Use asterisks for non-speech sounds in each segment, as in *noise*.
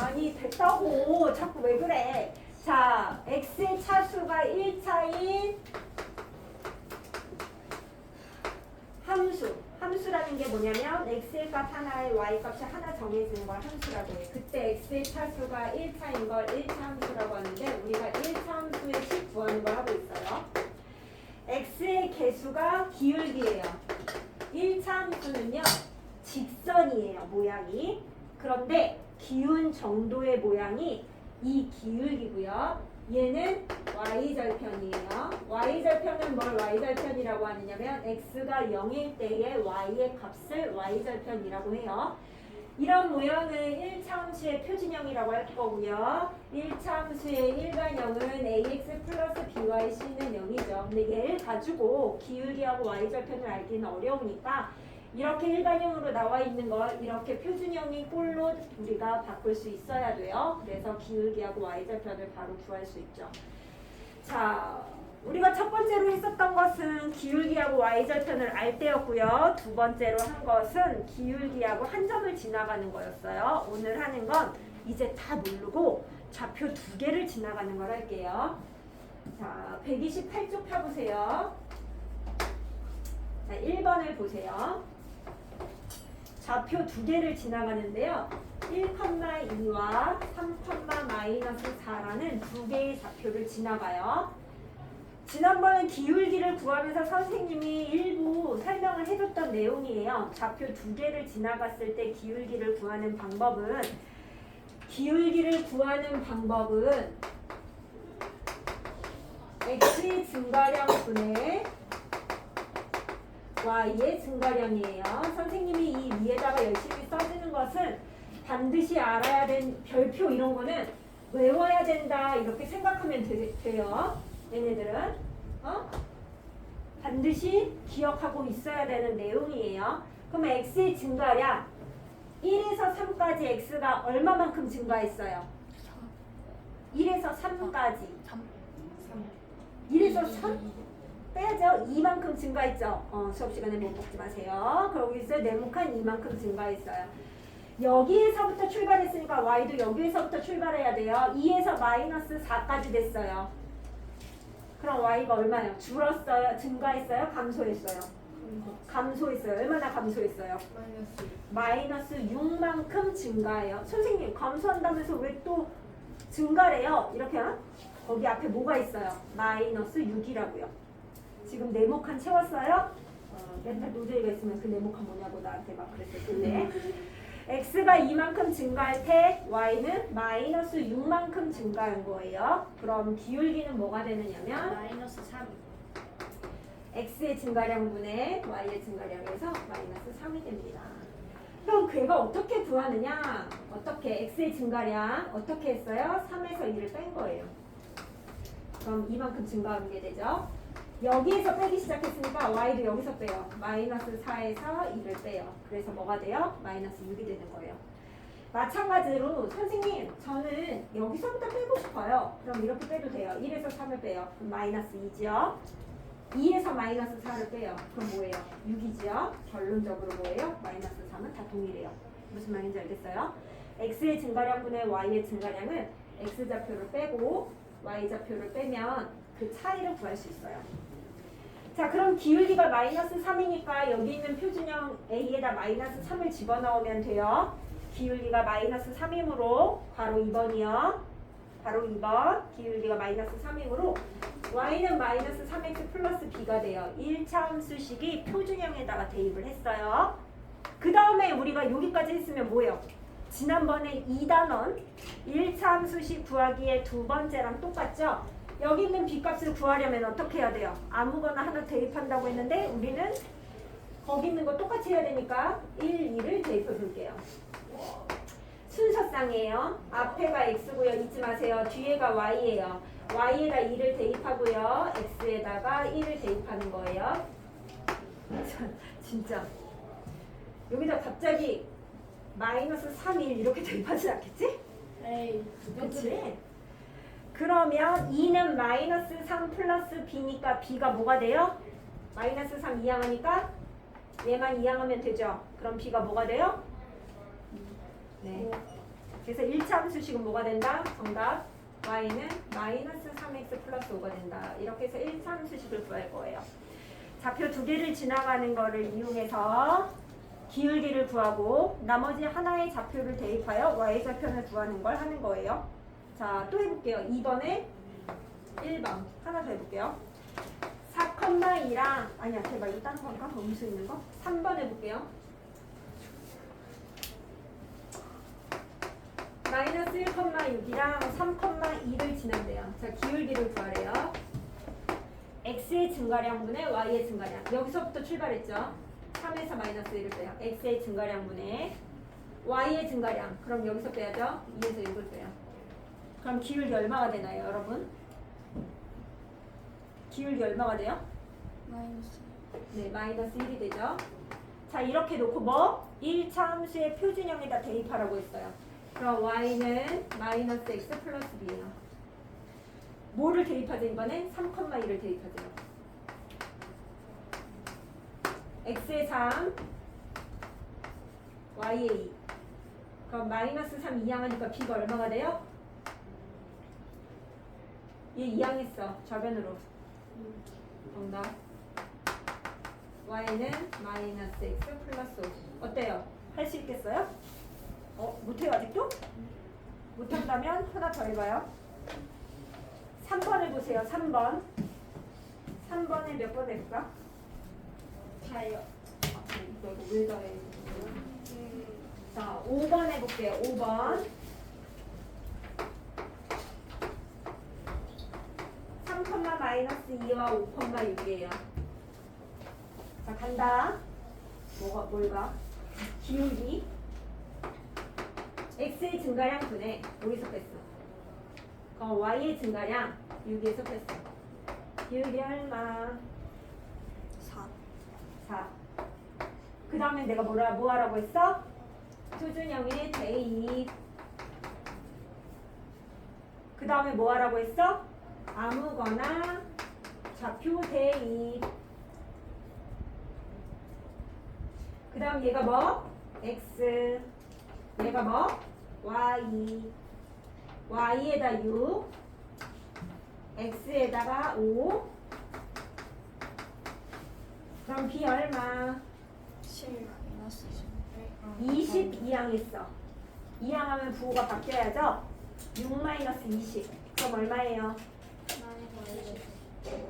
아니 됐다고. 자꾸 왜 그래? 자 x의 차수가 1차인 함수. 함수라는 게 뭐냐면 x의 값 하나에 y 값이 하나 정해지는 걸 함수라고 해 그때 x의 차수가 1차인 걸 1차 함수라고 하는데 우리가 1차 함수의 식 구하는 걸 하고 있어요. X의 개수가 기울기예요. 1차 함수는요 직선이에요 모양이. 그런데 기운 정도의 모양이 이 기울기고요. 얘는 y절편이에요. y절편은 뭘 y절편이라고 하느냐면 x가 0일 때의 y의 값을 y절편이라고 해요. 이런 모양은 1차 함수의 표준형이라고 할 거고요. 1차 함수의 일반형은 ax 플러스 byc는 0이죠. 근데 얘를 가지고 기울기하고 y절편을 알기는 어려우니까 이렇게 일반형으로 나와 있는 걸 이렇게 표준형인 꼴로 우리가 바꿀 수 있어야 돼요. 그래서 기울기하고 y절편을 바로 구할 수 있죠. 자, 우리가 첫 번째로 했었던 것은 기울기하고 y절편을 알 때였고요. 두 번째로 한 것은 기울기하고 한 점을 지나가는 거였어요. 오늘 하는 건 이제 다 모르고 좌표 두 개를 지나가는 걸 할게요. 자, 128쪽 펴보세요. 자, 1번을 보세요. 좌표 두 개를 지나가는데요. 1,2와 3,-4라는 두 개의 좌표를 지나가요. 지난번에 기울기를 구하면서 선생님이 일부 설명을 해줬던 내용이에요. 좌표 두 개를 지나갔을 때 기울기를 구하는 방법은 기울기를 구하는 방법은 x의 증가량 분의 y의 증가량이에요. 선생님이 이 위에다가 열심히 써주는 것은 반드시 알아야 된 별표 이런 거는 외워야 된다 이렇게 생각하면 되, 돼요. 얘네들은 어? 반드시 기억하고 있어야 되는 내용이에요. 그럼 x의 증가량 1에서 3까지 x가 얼마만큼 증가했어요? 1에서 3까지 1에서 3? 빼야죠. 이만큼 증가했죠. 어, 수업 시간에 못 먹지 마세요. 그러고 있어요. 네모칸 이만큼 증가했어요. 여기에서부터 출발했으니까 y도 여기에서부터 출발해야 돼요. 2에서 마이너스 4까지 됐어요. 그럼 y가 얼마요? 줄었어요? 증가했어요? 감소했어요? 감소했어요. 얼마나 감소했어요? 마이너스 6만큼 증가해요. 선생님 감소한다면서 왜 또 증가래요? 이렇게 하나? 거기 앞에 뭐가 있어요? 마이너스 6이라고요. 지금 네모칸 채웠어요? 어, 맨날 노제이가 있으면 그 네모칸 뭐냐고 나한테 막 그랬었는데 x가 이만큼 증가할 때 y는 마이너스 6만큼 증가한 거예요. 그럼 기울기는 뭐가 되느냐면 마이너스 3 x의 증가량 분의 y의 증가량에서 마이너스 3이 됩니다. 그럼 걔가 어떻게 구하느냐? 어떻게 x의 증가량 어떻게 했어요? 3에서 2를 뺀 거예요. 그럼 이만큼 증가하는 게 되죠. 여기에서 빼기 시작했으니까 y도 여기서 빼요. 마이너스 4에서 2를 빼요. 그래서 뭐가 돼요? 마이너스 6이 되는 거예요. 마찬가지로 선생님 저는 여기서부터 빼고 싶어요. 그럼 이렇게 빼도 돼요. 1에서 3을 빼요. 그럼 마이너스 2죠. 2에서 마이너스 4를 빼요. 그럼 뭐예요? 6이죠. 결론적으로 뭐예요? 마이너스 3은 다 동일해요. 무슨 말인지 알겠어요? x의 증가량분의 y의 증가량은 x 좌표를 빼고 y 좌표를 빼면 그 차이를 구할 수 있어요. 자, 그럼 기울기가 마이너스 3이니까 여기 있는 표준형 a에다 마이너스 3을 집어넣으면 돼요. 기울기가 마이너스 3이므로 바로 2번이요. 바로 2번 기울기가 마이너스 3이므로 y는 마이너스 3x 플러스 b가 돼요. 1차 함수식이 표준형에다가 대입을 했어요. 그 다음에 우리가 여기까지 했으면 뭐예요? 지난번에 2단원 1차 함수식 구하기에 두 번째랑 똑같죠? 여기 있는 b값을 구하려면 어떻게 해야 돼요? 아무거나 하나 대입한다고 했는데 우리는 거기 있는 거 똑같이 해야 되니까 1, 2를 대입해 볼게요. 순서상이에요. 앞에가 x고요. 잊지 마세요. 뒤에가 y예요. y에다 2를 대입하고요. x에다가 1을 대입하는 거예요. 참, *laughs* 진짜. 여기다 갑자기 마이너스 3, 1 이렇게 대입하지 않겠지? 에이 그렇지? 그러면 2는 마이너스 3 플러스 b니까 b가 뭐가 돼요? 마이너스 3 이항하니까 얘만 이항하면 되죠? 그럼 b가 뭐가 돼요? 네. 그래서 1차 함수식은 뭐가 된다? 정답 y는 마이너스 3x 플러스 5가 된다. 이렇게 해서 1차 함수식을 구할 거예요. 좌표 두 개를 지나가는 거를 이용해서 기울기를 구하고 나머지 하나의 좌표를 대입하여 y 좌표를 구하는 걸 하는 거예요. 자, 또 해볼게요. 2번에 1번 하나 더 해볼게요. 4,2랑 아니야 제발 이딴 건가? 음수 있는 거? 3번 해볼게요. 마이너스 1,6이랑 3,2를 지난대요. 자, 기울기를 구하래요. x의 증가량분의 y의 증가량. 여기서부터 출발했죠. 3에서 마이너스 1을 빼요. x의 증가량분의 y의 증가량. 그럼 여기서 빼야죠. 2에서 6을 빼요. 그럼 기울기 얼마가 되나요, 여러분? 기울기 얼마가 돼요? 마이너스 네, 마이너스 1이 되죠. 자, 이렇게 놓고 뭐? 1차 함수의 표준형에다 대입하라고 했어요. 그럼 y는 마이너스 x 플러스 b예요. 뭐를 대입하죠, 이번엔? 3,1을 대입하죠. x의 3, y의 2. 그럼 마이너스 3 이항하니까 b가 얼마가 돼요? 얘 이항했어, 좌변으로. 정답. y는 마이너스 x 플러스 5. 어때요? 할 수 있겠어요? 어? 못해요 아직도? 못한다면 하나 더 해봐요. 3번을 보세요. 3번. 3번에 몇번 해볼까? 다요 아, 이거 왜 더해? 자, 5번 해볼게요. 5번. 3, 마이너스 2와 5, 6이에요. 자, 간다. 뭐가, 뭘까? 기울기. x의 증가량 분의 여기서 뺐어. 어, y의 증가량 6에서 뺐어. 기울기 얼마? 4 자, 그 다음에 내가 뭐라, 뭐 하라고 했어? 표준형의 대입. 그 다음에 뭐 하라고 했어? 아무거나 좌표 대입. 그 다음 얘가 뭐? x. 얘가 뭐? y. y에다 6. x에다가 5. 그럼 b 얼마? 7 마이너스 20 이항 했어. 이항 하면 부호가 바뀌어야죠. 6 마이너스 20. 그럼 얼마예요?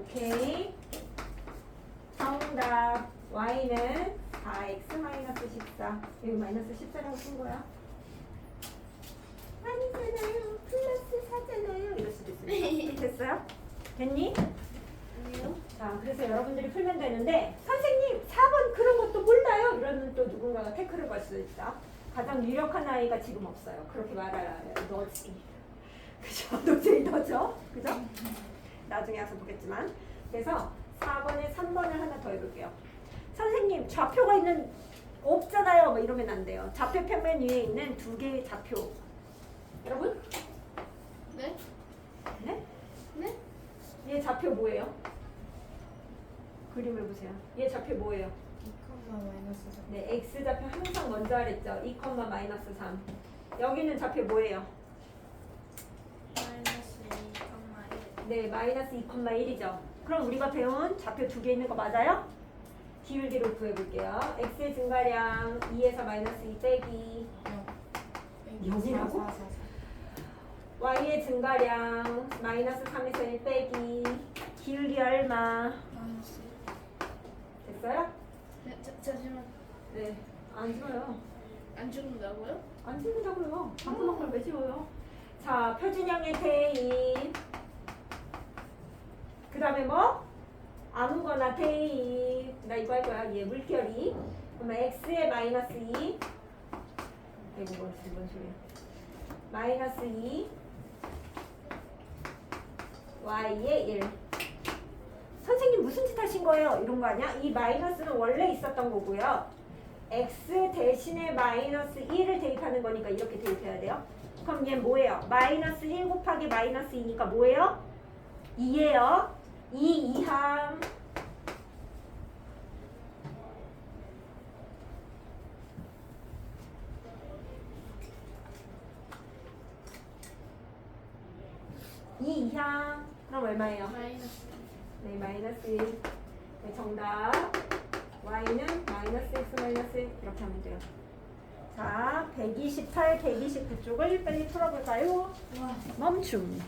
오케이. 정답. y는 4x 마이너스 14. 여기 마이너스 14라고 쓴 거야. 아니잖아요. 플러스 4잖아요. 이럴 수도 있어요. *laughs* 됐어요? 됐니? 아니요 자, 그래서 여러분들이 풀면 되는데 선생님 4번 그런 것도 몰라요. 이러면 또 누군가가 태클을 걸수 있다. 가장 유력한 아이가 지금 없어요. 그렇게 말해야 너지. 그죠? *laughs* 너지 너죠? 그죠? 나중에 와서 보겠지만. 그래서 4번에 3번을 하나 더 해볼게요. 선생님 좌표가 있는 없잖아요. 뭐 이러면 안 돼요. 좌표 평면 위에 있는 두 개의 좌표. 여러분? 네? 네? 네? 얘 좌표 뭐예요? 그림을 보세요. 얘 좌표 뭐예요? 2 마이너스 3 네, x 좌표 항상 먼저 하랬죠. 2, 마이너스 3. 여기는 좌표 뭐예요? 마이너스 2 네, 마이너스 2, 1이죠. 그럼 우리가 배운 좌표 두 개 있는 거 맞아요? 기울기를 구해볼게요. x의 증가량 2에서 마이너스 2 빼기 0이라고? y의 증가량 마이너스 3에서 1 빼기 기울기 얼마? 됐어요? 네, 자, 잠시만 네, 안 지워요. 안 죽는다고요? 안 지운다고요. 방금 걸왜 지워요? 자, 표준형의 대입. 그 다음에 뭐? 아무거나 대입. 나 이거 할 거야. 얘 물결이. 그러면 x의 마이너스 2. 아이고, 뭔, 뭔 소리야. 마이너스 2. y의 1. 선생님 무슨 짓 하신 거예요? 이런 거 아니야? 이 마이너스는 원래 있었던 거고요. x 대신에 마이너스 1을 대입하는 거니까 이렇게 대입해야 돼요. 그럼 얘 뭐예요? 마이너스 1 곱하기 마이너스 2니까 뭐예요? 2예요. 이 이함 이 이함 그럼 얼마예요? 마이너스. 네 마이너스 1 네, 정답. y는 마이너스 x 마이너스 1 이렇게 하면 돼요. 자 128, 129쪽을 빨리 풀어볼까요? 멈춤.